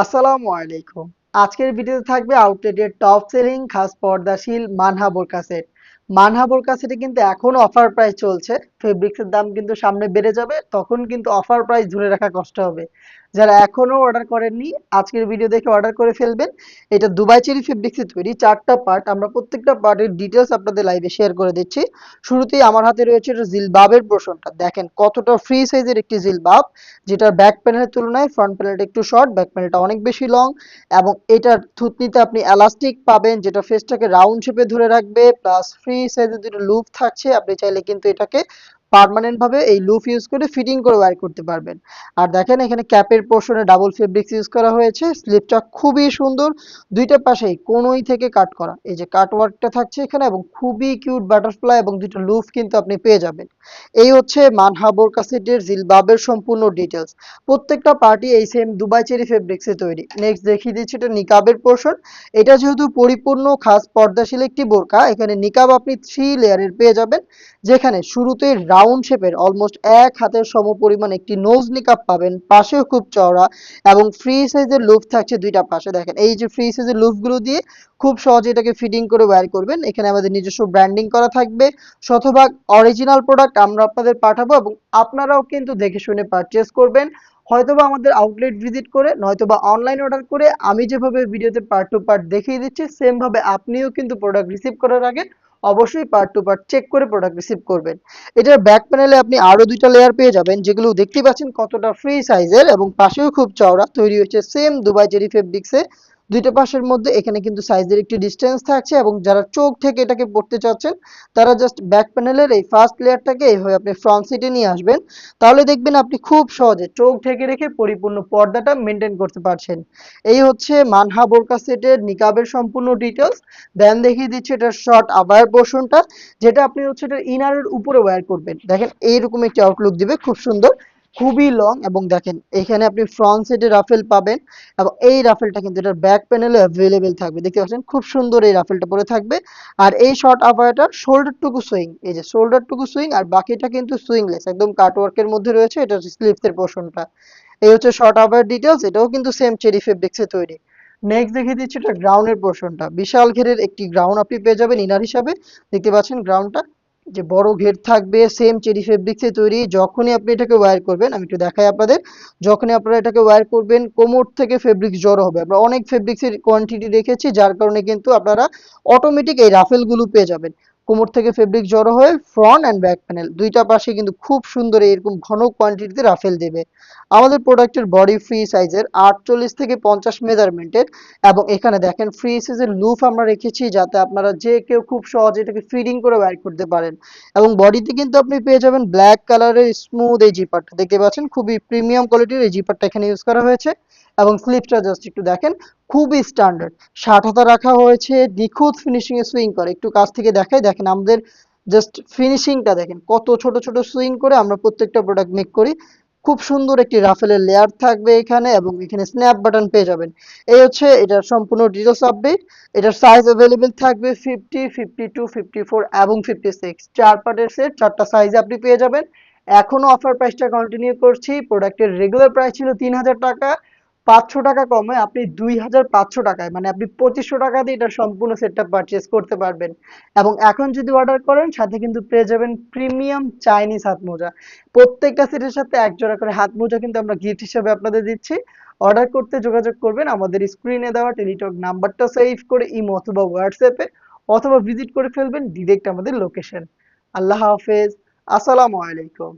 আসসালামু আলাইকুম। আজকের ভিডিওতে থাকবে আউটলেটের টপ সেলিং খাস পর্দাশীল মানহা বোরকা সেট মানহা বোরকা কিন্তু এখন অফার প্রাইস চলছে। ফেব্রিক্সের দাম কিন্তু সামনে বেড়ে যাবে, তখন কিন্তু অফার প্রাইস ধরে রাখা কষ্ট হবে। যারা এখনও অর্ডার করেননি, আজকের ভিডিও দেখে অর্ডার করে ফেলবেন। এটা দুবাই চেরি ফেব্রিক্সে তৈরি, চারটা পার্ট আমরা প্রত্যেকটা পার্টের ডিটেলস আপনাদের লাইভে শেয়ার করে দিচ্ছি। শুরুতেই আমার হাতে রয়েছে এটা জিলবাবের পোর্শনটা দেখেন কতটা ফ্রি সাইজের একটি জিলবাব, যেটার ব্যাক প্যানেলের তুলনায় ফ্রন্ট প্যানেলটা একটু শর্ট ব্যাক প্যানেলটা অনেক বেশি লং এবং এটার থুতনিতে আপনি এলাস্টিক পাবেন, যেটা ফেসটাকে রাউন্ড শেপে ধরে রাখবে প্লাস ফ্রি সাইজের দুটো লুপ থাকছে। আপনি চাইলে কিন্তু এটাকে পার্মানেন্ট ভাবে এই লুপ ইউজ করে ফিটিং করে ওয়্যার করতে পারবেন। আর দেখেন এখানে ক্যাপের পোর্শনে ডাবল ফেব্রিক্স ইউজ করা হয়েছে। স্লিপটা খুবই সুন্দর। দুইটা পাশেই কোনোই থেকে কাট করা। এই যে কাট ওয়ার্কটা থাকছে এখানে এবং খুবই কিউট বাটারফ্লাই এবং দুটো লুপ কিন্তু আপনি পেয়ে যাবেন। এই হচ্ছে মানহা বোরকা সেটের জিলবাবের সম্পূর্ণ ডিটেলস প্রত্যেকটা পার্টি এই সেম দুবাই চেরি ফেব্রিক্সে তৈরি। নেক্সট দেখিয়ে দিচ্ছি এটা নিকাবের পোর্শন এটা যেহেতু পরিপূর্ণ খাস পর্দাশীল একটি বোরকা, এখানে নিকাব আপনি থ্রি লেয়ারের পেয়ে যাবেন। যেখানে শুরুতে রাউন্ড শেপের অলমোস্ট এক হাতের সমপরিমাণ একটি নোজ নিকাব পাবেন পাশেও খুব চওড়া এবং ফ্রি সাইজের লুফ থাকছে দুইটা পাশে। দেখেন, এই যে ফ্রি সাইজের লুফগুলো দিয়ে খুব সহজে এটাকে ফিটিং করে ওয়্যার করবেন। এখানে আমাদের নিজস্ব ব্র্যান্ডিং করা থাকবে। শতভাগ অরিজিনাল প্রোডাক্ট আমরা আপনাদের পাঠাবো এবং আপনারাও কিন্তু দেখে শুনে পারচেস করবেন। হয়তোবা আমাদের আউটলেট ভিজিট করে, নয়তোবা অনলাইন অর্ডার করে, আমি যেভাবে ভিডিওতে পার্ট টু পার্ট দেখিয়ে দিচ্ছি সেম ভাবে আপনিও কিন্তু প্রোডাক্ট রিসিভ করার আগে অবশ্যই পার্ট টু পার্ট চেক করে প্রোডাক্ট রিসিভ করবেন। এটার ব্যাক প্যানেলে আপনি আরও দুইটা লেয়ার পেয়ে যাবেন, যেগুলো দেখতে পাচ্ছেন কতটা ফ্রি সাইজের এবং পাশেও খুব চওড়া তৈরি হয়েছে সেম দুবাই জেরি ফেব্রিক্সে দুইটা পাশের মধ্যে এখানে কিন্তু সাইজের একটি ডিস্টেন্স থাকছে এবং যারা চোখ থেকে এটাকে পড়তে চাচ্ছেন, তারা জাস্ট ব্যাক প্যানেলের এই ফার্স্ট লেয়ারটাকে এইভাবে আপনি ফ্রন্ট সিটে নিয়ে আসবেন। তাহলে দেখবেন আপনি খুব সহজে চোখ ঢেকে রেখে পরিপূর্ণ পর্দাটা মেনটেন করতে পারছেন। এই হচ্ছে মানহা বোরকা সেটের নিকাবের সম্পূর্ণ ডিটেলস দেন দেখিয়ে দিচ্ছি এটার শর্ট আবার পোর্শনটা যেটা আপনি হচ্ছে এটা ইনারের উপরে ওয়্যার করবেন। দেখেন এইরকম একটি আউটলুক দিবে, খুব সুন্দর। খুবই লং এবং দেখেন, এখানে আপনি ফ্রন্ট সাইডে রাফেল পাবেন এবং এই রাফেলটা কিন্তু এটার ব্যাক প্যানেলে অ্যাভেলেবেল থাকবে। দেখতে পাচ্ছেন, খুব সুন্দর এই রাফেলটা পরে থাকবে। আর এই শর্ট আপায়াটার শোল্ডারটুকু সুইং এই যে শোল্ডারটুকু সুইং আর বাকিটা কিন্তু সুইংলেস একদম কাটওয়ার্কের মধ্যে রয়েছে, এটা স্লিভসের পোর্শনটা এই হচ্ছে শর্ট আপায়ার ডিটেলস এটাও কিন্তু সেম চেরি ফেব্রিক্সে তৈরি। নেক্সট দেখিয়ে দিচ্ছি এটা গ্রাউন্ডের পোর্শনটা বিশাল ঘেরের একটি গ্রাউন্ড আপনি পেয়ে যাবেন ইনার হিসাবে। দেখতে পাচ্ছেন গ্রাউন্ডটা যে বড় ঘের থাকবে সেম চেরি ফেব্রিক্সে তৈরি, যখনই আপনি এটাকে ওয়্যার করবেন, আমি একটু দেখাই আপনাদের, যখনই আপনারা এটাকে ওয়্যার করবেন, কোমর থেকে ফেব্রিক্স জড়ো হবে। আমরা অনেক ফেব্রিক্সের কোয়ান্টিটি রেখেছি যার কারণে কিন্তু আপনারা অটোমেটিক এই রাফেলগুলো পেয়ে যাবেন। কোমর থেকে ফেব্রিক জড়ো হয়ে ফ্রন্ট অ্যান্ড ব্যাক প্যানেল দুইটা পাশে কিন্তু খুব সুন্দর এরকম ঘন কোয়ান্টিটিতে রাফেল দেবে। আমাদের প্রোডাক্টের বডি ফ্রি সাইজের আটচল্লিশ থেকে পঞ্চাশ মেজারমেন্টের এবং এখানে দেখেন ফ্রি সাইজের লুফ আমরা রেখেছি যাতে আপনারা যে কেউ খুব সহজে এটাকে ফিডিং করে ওয়্যার করতে পারেন। এবং বডিতে কিন্তু আপনি পেয়ে যাবেন ব্ল্যাক কালারের স্মুথ এই জিপারটা দেখতে পাচ্ছেন খুবই প্রিমিয়াম কোয়ালিটির এই জিপারটা এখানে ইউজ করা হয়েছে। এবং স্লিপটা জাস্ট একটু দেখেন, খুবই স্ট্যান্ডার্ড ষাট হাতা রাখা হয়েছে, নিখুঁত ফিনিশিং এ সুইং করে। একটু কাছ থেকে দেখাই, দেখেন আমাদের জাস্ট ফিনিশিংটা দেখেন, কত ছোট ছোট সুইং করে আমরা প্রত্যেকটা প্রোডাক্ট মেক করি। খুব সুন্দর একটি রাফেলের লেয়ার থাকবে এখানে এবং এখানে স্ন্যাপ বাটন পেয়ে যাবেন। এই হচ্ছে এটার সম্পূর্ণ ডিটেলস আপডেট এটার সাইজ অ্যাভেলেবেল থাকবে fifty fifty two fifty four এবং ফিফটি সিক্স চার পার্টের সেট চারটা সাইজ আপনি পেয়ে যাবেন। এখনও অফার প্রাইসটা কন্টিনিউ করছি। প্রোডাক্টের রেগুলার প্রাইস ছিল তিন হাজার টাকা। পাঁচশো টাকা কমে আপনি দুই হাজার পাঁচশো টাকায় মানে আপনি পঁচিশশো টাকা দিয়ে এটা সম্পূর্ণ সেটটা পারচেস করতে পারবেন। এবং এখন যদি অর্ডার করেন, সাথে কিন্তু পেয়ে যাবেন প্রিমিয়াম চাইনিজ হাত মোজা প্রত্যেকটা সেটের সাথে এক জোড়া করে হাত মোজা কিন্তু আমরা গিফট হিসেবে আপনাদের দিচ্ছি। অর্ডার করতে যোগাযোগ করবেন, আমাদের স্ক্রিনে দেওয়া টেলিটক নাম্বারটা সেভ করে ইমো অথবা হোয়াটসঅ্যাপে অথবা ভিজিট করে ফেলবেন ডিরেক্ট আমাদের লোকেশন আল্লাহ হাফেজ। আসসালামু আলাইকুম।